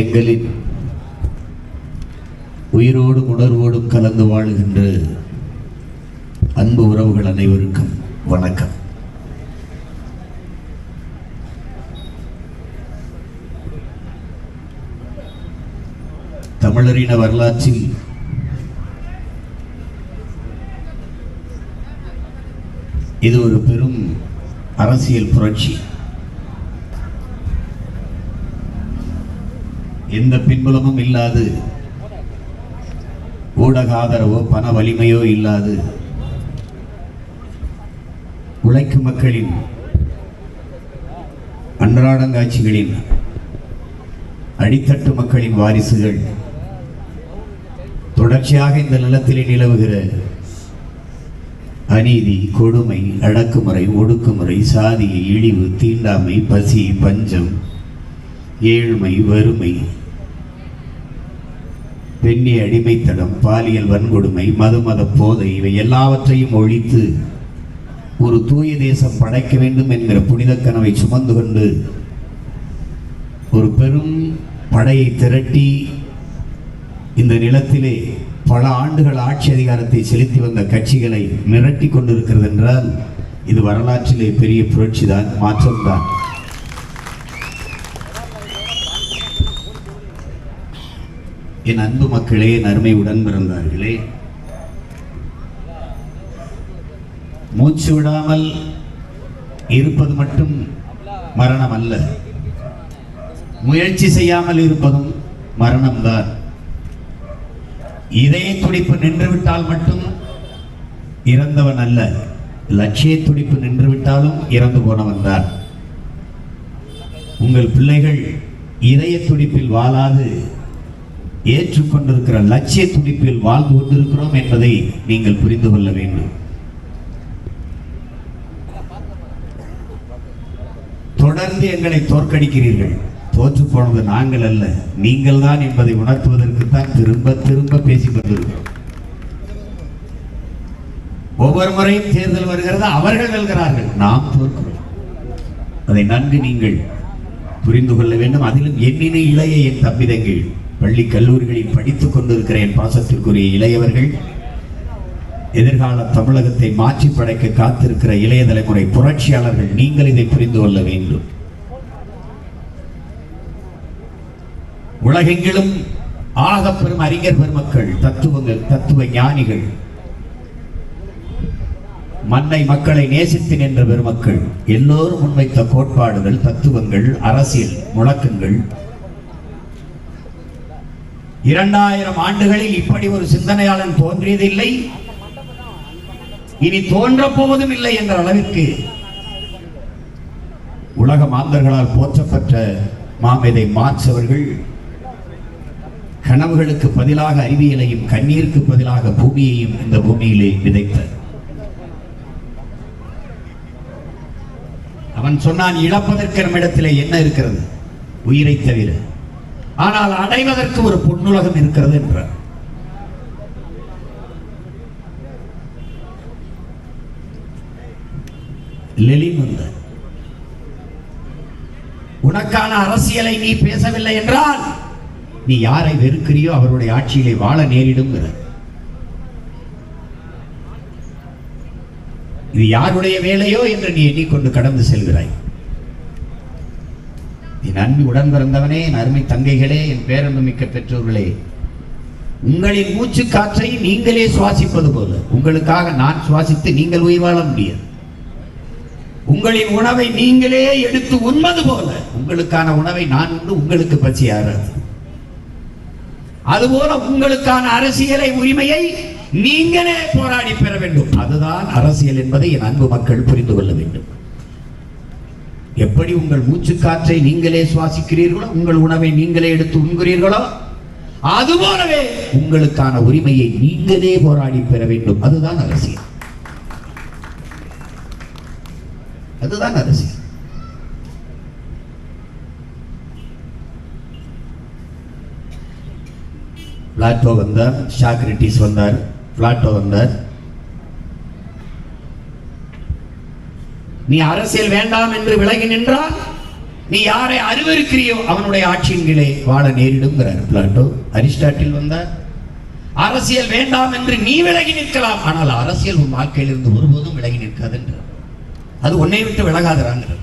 எங்களின் உயிரோடும் உணர்வோடும் கலந்து வாழுகின்ற அன்பு உறவுகள் அனைவருக்கும் வணக்கம். தமிழரின வரலாற்றில் இது ஒரு பெரும் அரசியல் புரட்சி. எந்த பின்புலமும் இல்லாது. ஊடக ஆதரவோ பண வலிமையோ இல்லாது. உழைக்கும் மக்களின் அன்றாடங்காட்சிகளின் அடித்தட்டு மக்களின் வாரிசுகள் தொடர்ச்சியாக இந்த நிலத்திலே நிலவுகிற அநீதி கொடுமை அடக்குமுறை ஒடுக்குமுறை சாதி இழிவு தீண்டாமை பசி பஞ்சம் ஏழ்மை வறுமை. பெண்ணி அடிமைத்தடம் பாலியல் வன்கொடுமை மதுமத போதை இவை எல்லாவற்றையும் ஒழித்து ஒரு தூய தேசம் படைக்க வேண்டும் என்கிற புனித கனவை சுமந்து கொண்டு ஒரு பெரும் படையை திரட்டி இந்த நிலத்திலே பல ஆண்டுகள் ஆட்சி அதிகாரத்தை செலுத்தி வந்த கட்சிகளை மிரட்டி கொண்டிருக்கிறது என்றால் இது வரலாற்றிலே பெரிய புரட்சிதான் மாற்றம்தான். என் அன்பு மக்களே என் அருமை உடன் பிறந்தார்களே மூச்சு விடாமல் இருப்பது மட்டும் மரணம் அல்ல. முயற்சி செய்யாமல் இருப்பதும் மரணம்தான். இதய துடிப்பு நின்றுவிட்டால் மட்டும் இறந்தவன் அல்ல. லட்சிய துடிப்பு நின்றுவிட்டாலும் இறந்து போனவன் தான். உங்கள் பிள்ளைகள் இதய துடிப்பில் வாழாது. ஏற்றுக்கொண்டிருக்கிற லட்சிய துடிப்பில் வாழ்ந்து கொண்டிருக்கிறோம் என்பதை நீங்கள் புரிந்து கொள்ள வேண்டும். தொடர்ந்து எங்களை தோற்கடிக்கிறீர்கள். தோற்று போனது நாங்கள் அல்ல நீங்கள் தான் என்பதை உணர்த்துவதற்கு தான் திரும்ப திரும்ப பேசி கொண்டிருக்கிறோம். ஒவ்வொரு முறையும் தேர்தல் வருகிறது அவர்கள் வெல்கிறார்கள் நாம் தோற்கிறோம். அதை நன்கு நீங்கள் புரிந்து கொள்ள வேண்டும். அதிலும் என்னின இளைய என் தம்பிதங்கள் பள்ளி கல்லூரிகளில் படித்துக் கொண்டிருக்கிற என் பாசத்திற்குரிய இளையவர்கள். எதிர்கால தமிழகத்தை மாற்றி படைக்க காத்திருக்கிற இளைய தலைமுறை புரட்சியாளர்கள் நீங்கள் இதை புரிந்து கொள்ள வேண்டும். உலகெங்கிலும் ஆக பெரும் அறிஞர் பெருமக்கள் தத்துவங்கள் தத்துவ ஞானிகள் மண்ணை மக்களை நேசித்து நின்ற பெருமக்கள் எல்லோரும் முன்வைத்த கோட்பாடுகள் தத்துவங்கள் அரசியல் முழக்கங்கள் இரண்டாயிரம் ஆண்டுகளில் இப்படி ஒரு சிந்தனையாளன் தோன்றியதில்லை. இனி தோன்றப் போவதும் இல்லை என்ற அளவிற்கு உலக மாந்தர்களால் போற்றப்பட்ட மாமேதை மார்க்ஸ் அவர்கள் கனவுகளுக்கு பதிலாக அறிவியலையும் கண்ணீருக்கு பதிலாக பூமியையும் இந்த பூமியிலே விதைத்தார். அவன் சொன்னான் இழப்பதற்கு நம்மிடத்திலே என்ன இருக்கிறது? உயிரை தவிர. ஆனால் அடைவதற்கு ஒரு பொன்னுலகம் இருக்கிறது என்றார். லெலின் வந்தார். உனக்கான அரசியலை நீ பேசவில்லை என்றால் நீ யாரை வெறுக்கிறியோ அவருடைய ஆட்சியிலே வாழ நேரிடும் இது யாருடைய வேலையோ என்று நீ எண்ணிக்கொண்டு கடந்து செல்கிறாய். என் அன்பு உடன் பிறந்தவனே என் அருமை தங்கைகளே என் பேரன்பு மிக்க பெற்றோர்களே. உங்களின் மூச்சு காற்றை நீங்களே சுவாசிப்பது போல. உங்களுக்காக நான் சுவாசித்து நீங்கள் உயிர் வாழ முடியாது. உங்களின் உணவை நீங்களே எடுத்து உண்பது போல. உங்களுக்கான உணவை நான் உண்டு உங்களுக்கு பசி ஆறாது. அதுபோல உங்களுக்கான அரசியலை உரிமையை நீங்களே போராடி பெற வேண்டும். அதுதான் அரசியல் என்பதை என் அன்பு மக்கள் புரிந்து கொள்ள வேண்டும். எப்படி உங்கள் மூச்சு காற்றை நீங்களே சுவாசிக்கிறீர்களோ உங்கள் உணவை நீங்களே எடுத்து உண்கிறீர்களோ அதுபோலவே உங்களுக்கான உரிமையை நீங்களே போராடி பெற வேண்டும். அதுதான் அரசியல். அதுதான் அரசியல். பிளாட்டோ வந்தார் ஷாக்ரிட்டிஸ் வந்தார் பிளாட்டோ வந்தார். நீ அரசியல் வேண்டாம் என்று விலகி நின்றால் நீ யாரை அருவருக்கிறியோ அவனுடைய ஆட்சியின் கீழே வாழ நேரிடுங்கிறார். பிளாட்டோ அரிஸ்டாட்டில் வந்தார். அரசியல் வேண்டாம் என்று நீ விலகி நிற்கலாம். ஆனால் அரசியல் உன் வாழ்க்கையிலிருந்து ஒருபோதும் விலகி நிற்காதுன்றார் அது உன்னை விட்டு விலகாதராங்கிறார்.